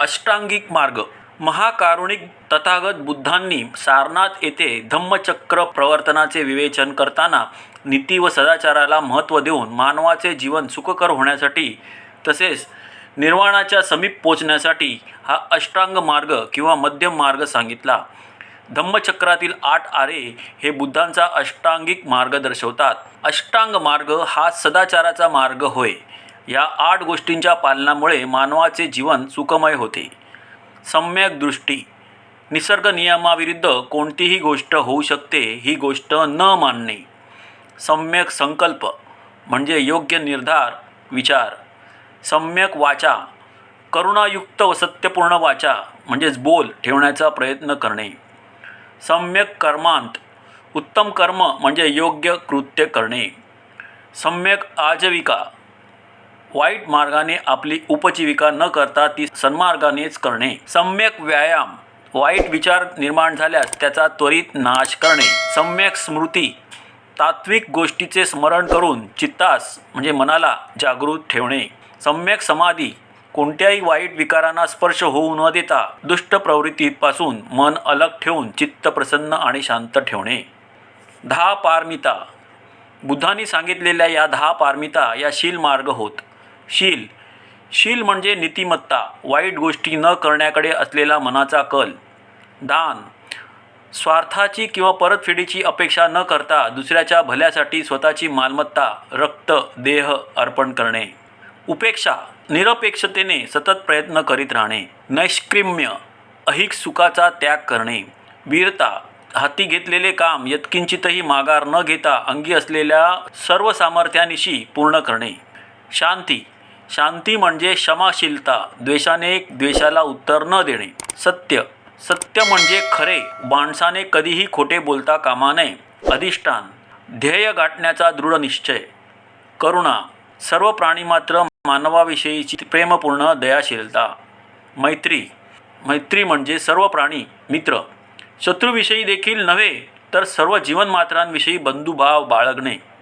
अष्टांगिक मार्ग. महाकारुणिक तथागत बुद्धांनी सारनाथ येथे धम्मचक्र प्रवर्तनाचे विवेचन करताना नीती व सदाचाराला महत्त्व देऊन मानवाचे जीवन सुखकर होण्यासाठी तसेच निर्वाणाच्या समीप पोचण्यासाठी हा अष्टांग मार्ग किंवा मध्यम मार्ग सांगितला. धम्मचक्रातील आठ आरे हे बुद्धांचा अष्टांगिक मार्ग दर्शवतात. अष्टांग मार्ग हा सदाचाराचा मार्ग होय. या आठ गोष्टींच्या पालनामुळे मानवाचे जीवन सुखमय होते. सम्यक दृष्टी निसर्ग नियमाविरुद्ध कोणतीही गोष्ट होऊ शकते ही गोष्ट न मानणे. सम्यक संकल्प म्हणजे योग्य निर्धार विचार. सम्यक वाचा करुणायुक्त व सत्यपूर्ण वाचा म्हणजेच बोल ठेवण्याचा प्रयत्न करणे. सम्यक कर्मांत उत्तम कर्म म्हणजे योग्य कृत्य करणे. सम्यक आजीविका वाईट मार्गाने आपली उपजीविका न करता ती सन्मार्गानेच करणे. सम्यक व्यायाम वाईट विचार निर्माण झाल्यास त्याचा त्वरित नाश करणे. सम्यक स्मृती तात्विक गोष्टीचे स्मरण करून चित्तास म्हणजे मनाला जागृत ठेवणे. सम्यक समाधी कोणत्याही वाईट विकारांना स्पर्श होऊ न देता दुष्ट प्रवृत्तीपासून मन अलग ठेवून चित्त प्रसन्न आणि शांत ठेवणे. दहा पारमिता. बुद्धांनी सांगितलेल्या या दहा पारमिता या शील मार्ग होत. शील. शील म्हणजे नीतिमत्ता वाईट गोष्टी न करण्याकडे असलेला मनाचा कल. दान. स्वार्थाची किंवा परतफेडीची अपेक्षा न करता दुसऱ्याच्या भल्यासाठी स्वतःची मालमत्ता रक्त देह अर्पण करणे. उपेक्षा. निरपेक्षतेने सतत प्रयत्न करीत राहणे. नैष्क्रिम्य. अहिक सुखाचा त्याग करणे. वीरता. हाती घेतलेले काम यत्किंचितही माघार न घेता अंगी असलेल्या सर्व सामर्थ्यानिशी पूर्ण करणे. शांती. शांती म्हणजे क्षमाशीलता द्वेषाने द्वेषाला उत्तर न देणे. सत्य. सत्य म्हणजे खरे. माणसाने कधीही खोटे बोलता कामा नये. अधिष्ठान. ध्येय गाठण्याचा दृढ निश्चय. करुणा. सर्व प्राणीमात्र मानवाविषयीची प्रेमपूर्ण दयाशीलता. मैत्री. मैत्री म्हणजे सर्व प्राणी मित्र. शत्रूविषयी देखील नव्हे तर सर्व जीवनमात्रांविषयी बंधुभाव बाळगणे.